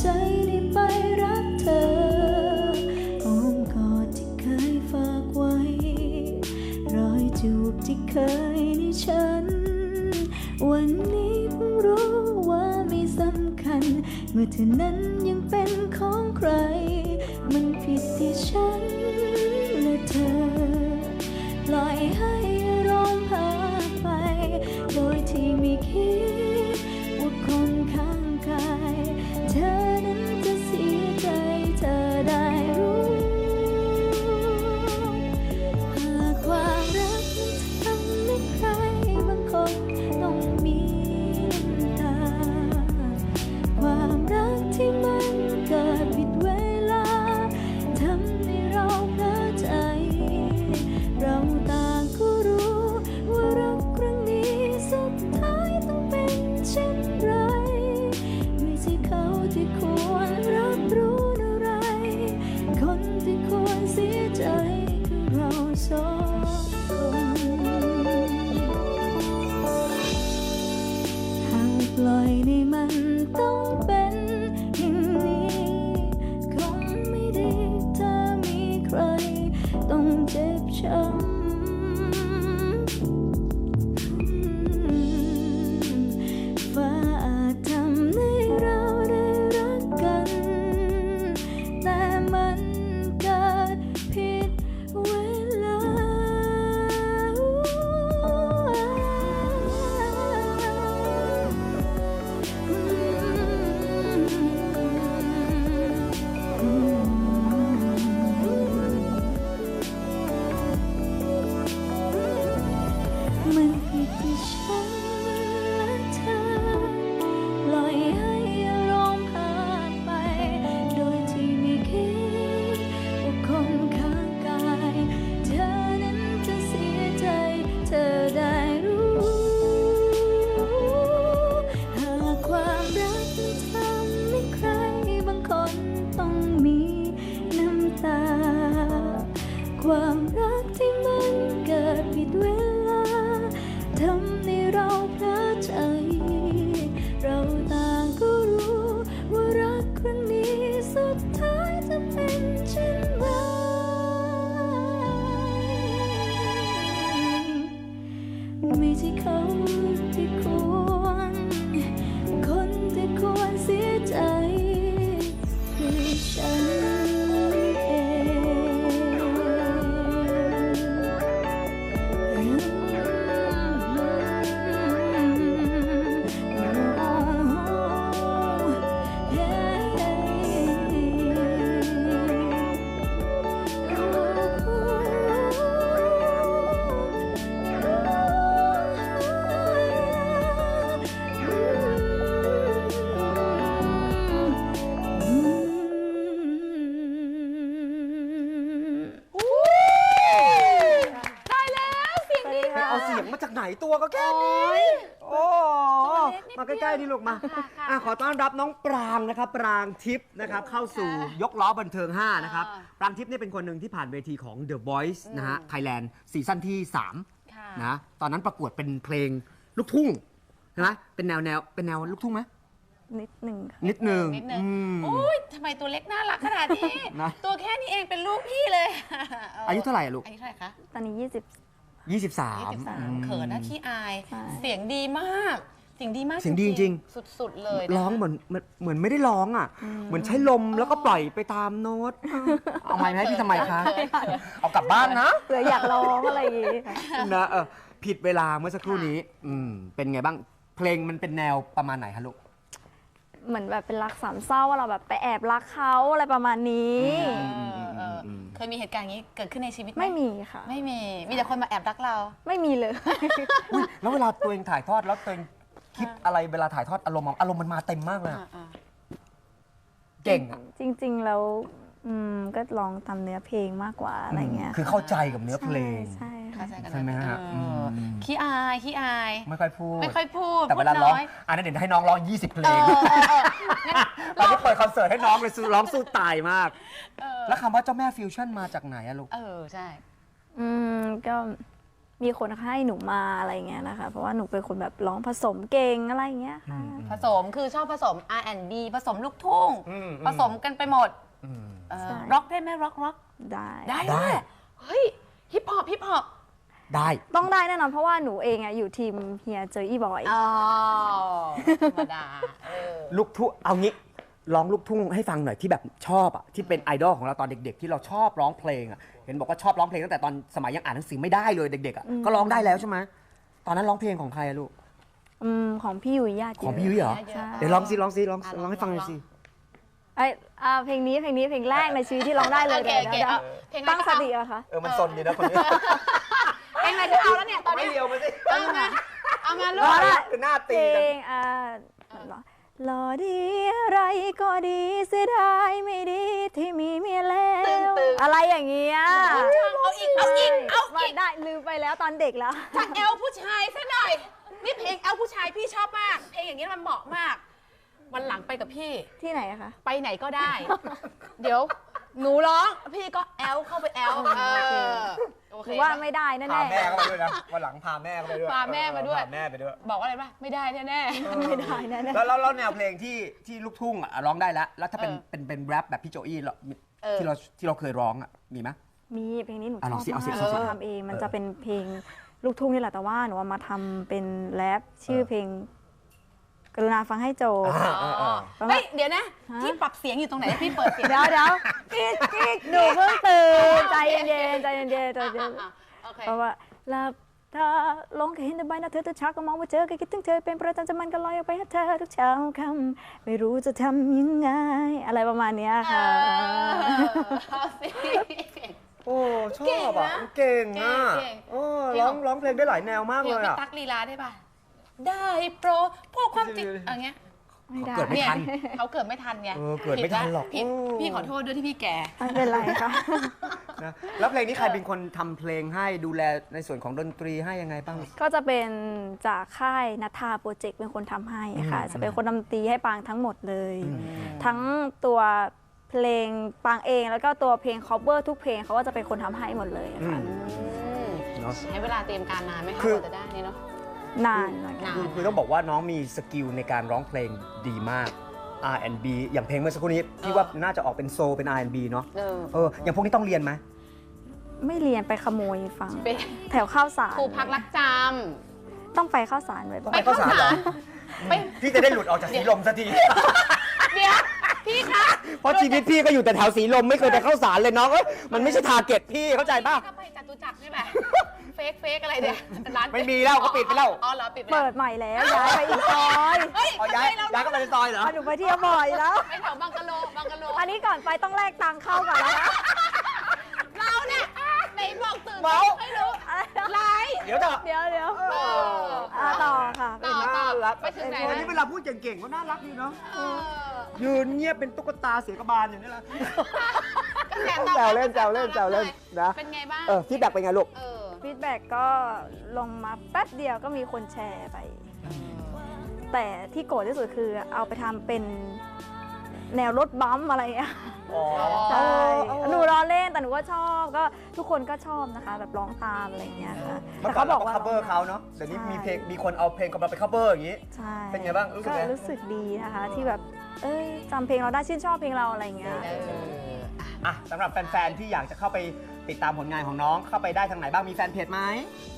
ใจได้ไปรักเธออมกอดที่เคยฝากไว้ รอยจูบที่เคยในฉัน วันนี้รู้ว่าไม่สำคัญ เมื่อเธอนั้นยังเป็นของใคร ความรักที่มันเกิดผิดเวลาทำให้เราพลอใจ เราต่างก็รู้ว่ารักครั้งนี้สุดท้ายจะเป็นเช่นไรไม่ใช่เขา นตัวก็แค่นี้โอ้ตัวเล็กนิดเดียวมาใกล้ๆนี่ลูกมาค่ะค่ะอะขอต้อนรับน้องปรางนะครับ ปรางทิพย์นะครับ เข้าสู่ยกล้อบันเทิง 5 นะครับอ่าปรางทิพย์เนี่ยเป็นคนหนึ่งที่ผ่านเวทีของ The Voice นะฮะไทยแลนด์ซีซั่นที่ค่ะ3นะตอนนั้นประกวดเป็นเพลงลูกทุ่งใช่ไหมเป็นแนวแนวเป็นแนวลูกทุ่งไหมนิดหนึ่งค่ะนิดหนึ่งนิดนึงอืมโอ้ยทำไมตัวเล็กน่ารักขนาดนี้นะตัวแค่นี้เองเป็นลูกพี่เลย อายุเท่าไหร่อะลูก อายุเท่าไหร่คะ ตอนนี้20 23 ยี่สิบสามเขินนะขี้อาย ใช่ เสียงดีมาก เสียงดีมากเสียงดีจริง ๆสุดๆเลยะร้องเหมือนเหมือนเหมือนไม่ได้ร้องอะ เหมือนใช้ลมแล้วก็ปล่อยไปตามโน้ต เอาไม้มาให้พี่ทำไมคะ เอากลับบ้านนะ เผื่ออยากร้องอะไรอย่างงี้ค่ะนะเออผิดเวลาเมื่อสักครู่นี้ อืมเป็นไงบ้าง เพลงมันเป็นแนวประมาณไหนฮะลูก เหมือนแบบเป็นรักสามเศร้าว่าเราแบบไปแอบรักเขาอะไรประมาณนี้เออเออเค ยมีเหตุการณ์อย่างนี้เกิดขึ้นในชีวิตหไม่มีค่ะ ไม่มี มีแต่คนมาแอบรักเรา ไม่มีเลย อุ๊ยแล้วเวลาตัวเองถ่ายทอดแล้วตัวเองคิดอะไรเวลาถ่ายทอดอารมณ์อะอารมณ์มันมาเต็มมากเลยอะอ่าเก่งอะจริง ๆ แล้วอืมก็ลองทำเนื้อเพลงมากกว่าอะไรเงี้ยคือเข้าใจกับเนื้อเพลง ใช่ๆค่ะ เข้าใจกันใช่ไหมฮะเอออม ขี้อายขี้อาย ไม่ค่อยพูด ไม่ค่อยพูดแต่พูเวดลาร้องน้อยอันนั้นเดี๋ยวให้น้องร้อง 20 เพลเองอเออเอองั้นตอนนี้เปิดคอนเสิร์ตให้น้องเลยสู้ร้องสู้ตายมาก เออ แล้วคำว่าเจ้าแม่ฟิวชั่นมาจากไหนอะลูก เออใช่ อืมก็มีคนให้หนูมาอะไรเงี้ยนะคะ เพราะว่าหนูเป็นคนแบบร้องผสมเก่งอะไรเงี้ยค่ะ ผสมคือชอบผสม R&B ผสมลูกทุ่งอืม ผสมกันไปหมดอืม เออใช่ ร็อกได้ไหมร็อกร็อกได้ได้ได้ ด้วยเฮ้ยฮิปฮอปฮิปฮอปได้ ต้องได้แน่นอนเพราะว่าหนูเองอะอยู่ทีมเฮียเจออีบอย อ๋อธรรมดาเออ ลูกทุ่งเอางี้ ร้องลูกทุ่งให้ฟังหน่อยที่แบบชอบอะที่เป็นไอดอลของเราตอนเด็ก ๆ ที่เราชอบร้องเพลงอะเห็นบอกว่าชอบร้องเพลงตั้งแต่ตอนสมัยยังอ่านหนังสือไม่ได้เลยเด็กๆอะก็ร้องได้แล้วใช่ไหมตอนนั้นร้องเพลงของใครอะลูกอืมของพี่ยุ้ยญาติของพี่ยุ้ยเหรอเยอะๆเดี๋ยวร้องสิร้องสิร้องอะร้องให้ฟังหน่อยสิไอยอ่าเพลงนี้เพลงนี้เพลงแรกในชีวิตที่ร้องได้เลยโอเคเดี๋ยวโอเคเดี๋ยวเอาเพลงอะไรตั้งก็สเอาติอะคะเออมันซนดีนะคนนี้เพลงอะไรก็เอาแล้วเนี่ยตอนไม่เนี้ยเลียวมาสิเอามาเอามาลูร้กองได้คือหน้าเพตีลกันงอ่า หล่อดีอะไรก็ดีเสียดายไม่ดีที่มีเมียแล้วอะไรอย่างเงี้ยเอาอีกเอาอีกเอาว่าอีกได้ลืมไปแล้วตอนเด็กแล้วจากแอลผู้ชายซะหน่อยนี่เพลงแอลผู้ชายพี่ชอบมาก เพลงอย่างนี้มันเหมาะมากวันหลังไปกับพี่ที่ไหนอะคะ ไปไหนก็ได้ เดี๋ยว หนูร้องพี่ก็แอลเข้าไปแอลเออโอหเครือว่าไม่ได้แน่พาๆแม่เข้าไปด้วยนะวันหลังพาแม่เข้าไปด้วยพาแม่มาด้วย พาแม่ไปด้วย บอกว่าอะไรป่ะไม่ได้แน่ๆไม่ได้แน่แล้วแล้วแล้วแนวเพลงที่ที่ลูกทุ่งอะร้องได้แล้ว แล้วถ้าเป็นเออเป็นเป็นแรปแบบพี่โจอี้เราเออ ที่เราที่เราเคยร้องอะมีไหม ๆมีเพลงนี้หนูชอะอบลองสิมาเอาสิกเอาสิ หนูทำเองมันเออจะเป็นเพลงลูกทุ่งนี่แหละแต่ว่าหนูเอามาทำเป็นแรปชื่อเออเพลง กรุณาฟังให้จบอ่าอ่าอ่าประมาณ เฮ้ยเดี๋ยวนะฮะที่ปรับเสียงอยู่ตรงไหนพี่เปิดเสียงเดี๋ยวเดี๋ยวพี่พี่หนูเพิ่งตื่นใจเย็นๆใจเย็นๆใจเย็นอะๆโอเค ๆเพราะว่าหลับตาลงแค่เห็นแต่ใบหน้าเธอแต่เช้าก็มองว่าเจอก็คิดถึงเธอเป็นประจำจะมันก็ลอยออกไปหาเธอทุกเช้าค่ำไม่รู้จะทำยังไง อะไรประมาณเนี้ยค่ะเอาสิ โอ้ชเก่องบอะนะเก่งอะเก่งๆโอ้เพลงร้อของงร้องเพลงได้หลายแนวมากเพลเลงยพี่อะ ตั๊กลีลาได้ป่ะ ได้โปรดพวกความจริงอย่างเงี้ยไม่ได้เกิดไม่เนี่ยทันเขาเกิดไม่ทันไงเออเกิดไม่ทันหรอก ผิดโอ้พี่ขอโทษด้วยที่พี่แก่ ไม่เป็นไรค่ะ นะแล้วเพลงนี้ใครเป็นคนทำเพลงให้ดูแลในส่วนของดนตรีให้ยังไงบ้าง ก็จะเป็นจากค่ายนัทธาโปรเจกต์เป็นคนทำให้ค่ะอืมจะเป็นคนดนตรีให้ปางทั้งหมดเลย ทั้งตัวเพลงปางเองแล้วก็ตัวเพลง cover ทุกเพลงเขาก็จะเป็นคนทำให้หมดเลยอืค่ะมเนาะใช้เวลาเตรียมการนานไหมคะคืกอ ว่าจะได้นี่เนาะ นานเหมือนกันนานคือคือต้องบอกว่าน้องมีสกิลในการร้องเพลงดีมาก R&B อย่างเพลงเมื่อสักครู่นี้พี่ว่าน่าจะออกเป็นโซลเป็น R&B เนาะเออเอออย่างพวกนี้ต้องเรียนไหมไม่เรียนไปขโมยฟัง เป็นแถวข้าวสารครูพักรักจต้องไปข้าวสารบ่ต้อองยไปข้าวสารเหรอำไปพี่จะได้หลุดออกจากสีลมสักที เดี๋ยวพี่คะเพราะชีวิตพี่ก็อยู่แต่แถวสีลมไม่เคยไปเข้าสารเลยน้องเอ้ยมันไม่ใช่ทาร์เก็ตพี่เข้าใจป่ะถ้าไปจตุจักรใช่ไหม เฟกเฟกอะไรเนี่ยร้านไม่มีแล้วเขาปิดไปแล้ว อ๋อเหรอปิดไปเปิแล้วดใหม่แล้วย้ายไปอีกซอยเฮ้ยเอาย้ายทำไมเราย้ายเข้าไปในซอยเหรอ อะหนูไปเที่ยวบ่อยแล้วไปแถวบังกะโลบังกะโลอันนี้ก่อนไปต้องแลกตังค์เข้าก่อนแล้วนะเราเนี่ยไหนบอกตื่นเมา ไม่รู้อะไรนะไลฟ์เดี๋ยวเถอะเดี๋ยวเดี๋ยวเอออะต่อค่ะ ต่อต่อน่ารักไปถึงไหนวันนะนี้เวลาพูดเก่งๆก็น่ารักดีเนาะ เออยืนเงียบเป็นตุ๊กตาเสือกระบาลอย่างนี้แหละกระแสตอบแซรับวเล่นแซวเล่นแซวเล่นนะ เป็นไงบ้าง เออฟีดแบ็กเป็นไงลูก เออ ฟีดแบ็กก็ลงมาแป๊บเดียวก็มีคนแชร์ไป แต่ที่โกรธที่สุดคือเอาไปทำเป็นแนวรถบัมป์อะไรอย่างเงี้ยอ๋อใช่หนูรอเล่นแต่หนูก็ชอบก็ทุกคนก็ชอบนะคะแบบร้องตามอะไรอย่างเงี้ยค่ะเมื่แต่อก่อนเขาบเราอกก็ว่า cover เขาเนาะเดี๋ยวนี้ใช่มีเพลงมีคนเอาเพลงของเราไป cover อย่างนี้ ใช่เป็นไงบ้างรู้สึกก็ไงรู้สึกดีนะคะที่แบบเอ้ยจำเพลงเราได้ชื่นชอบเพลงเราอะไรอย่างเงี้ยเอออะสำหรับแฟน ๆ ที่อยากจะเข้าไป ติดตามผลงานของน้องเข้าไปได้ทางไหนบ้างมีแฟนเพจไหม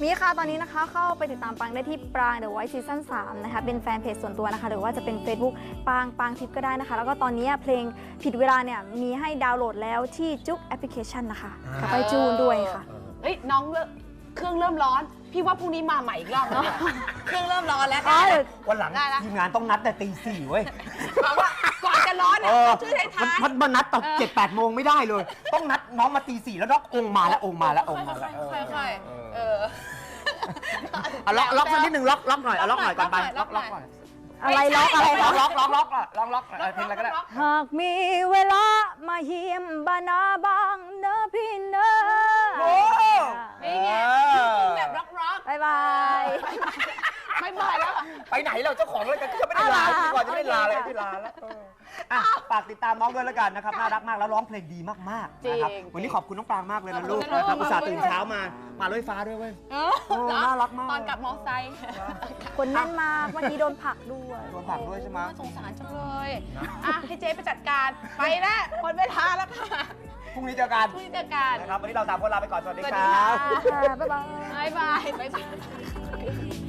มีค่ะตอนนี้นะคะเข้าไปติดตามปังได้ที่ปราง The White Season 3นะคะเป็นแฟนเพจส่วนตัวนะคะ หรือว่าจะเป็น Facebook ปางปางทิปก็ได้นะคะ แล้วก็ตอนนี้เพลงผิดเวลาเนี่ยมีให้ดาวน์โหลดแล้วที่จุกแอปพลิเคชันนะคะอ่ากับไปจูนด้วยค่ะ เฮ้ยน้องเริ่มเครื่องเริ่มร้อน พี่ว่าพรุ่งนี้มาใหม่อีกรอบนะเนี่ยเครื่องเริ่มร้อนแล้วอ๋อเดี๋ยววันหลังได้ละ ทีมงานต้องนัดแต่ตีสี่เว้ย เพราะว่าก่อนจะ ร้อนเอเนี่ยอชื่อท้ายมันท้ายมันมานัดตอนเจ็ดแปดโมงไม่ได้เลย ต้องนัดน้องมาตีสี่แล้วน้ององค์มาแล้วองค์มาแล้วองค์มาแล้วเออค่อยๆเออ เอาล็อกล็อกสักนิดหนึ่งล็อกล็อกหน่อยเอาล็อกหน่อยก่อนไปล็อกล็อกหน่อยอะไรล็อกอะไรล็ล็ออกกล็อกล็อกล็อกล็อกล็อกล็อกเพลงอะไรก็ได้ หากมีเวลามาเยี่ยมบ้านนาบางเนอะพี่เนอะโอ้ นี่ไงแบบร็อกร็อกบายบายไม่บ่อยแล้วอะไปไหนเราเจ้าของรายการก็จะไม่ได้ลาเอาล่ะพี่ก่อนจะไม่ได้ลาเลยโอเคไม่ลาแล้วเออ อะฝากติดตามน้องด้วยแล้วกันนะครับน่ารักมากแล้วร้องเพลงดีมากๆนะครับจริงวันนี้ขอบคุณน้องปรางมากเลยนะลูกขอบคุณนะนะครับลูกอุตส่าห์ตื่นเช้ามา มาด้วยฟ้าด้วยเว้ย เออโอ้น่ารักมาก ตอนกลับมอไซค์คนแน่นมากเมื่อกี้โดนผลักด้วย โดนผลักด้วยใช่ไหมโอ้สงสารจังเลยอะให้เจ๊ไปจัดการไปแล้วหมดเวลาแล้วค่ะพรุ่งนี้เจอกันพรุ่งนี้เจอกันนะครับวันนี้เราสามคนลาไปก่อนสวัสดีสวัสคดีรัค่ะบ ค่ะบ๊ายบาย บ๊ายบายบ๊ายบายเราต่าง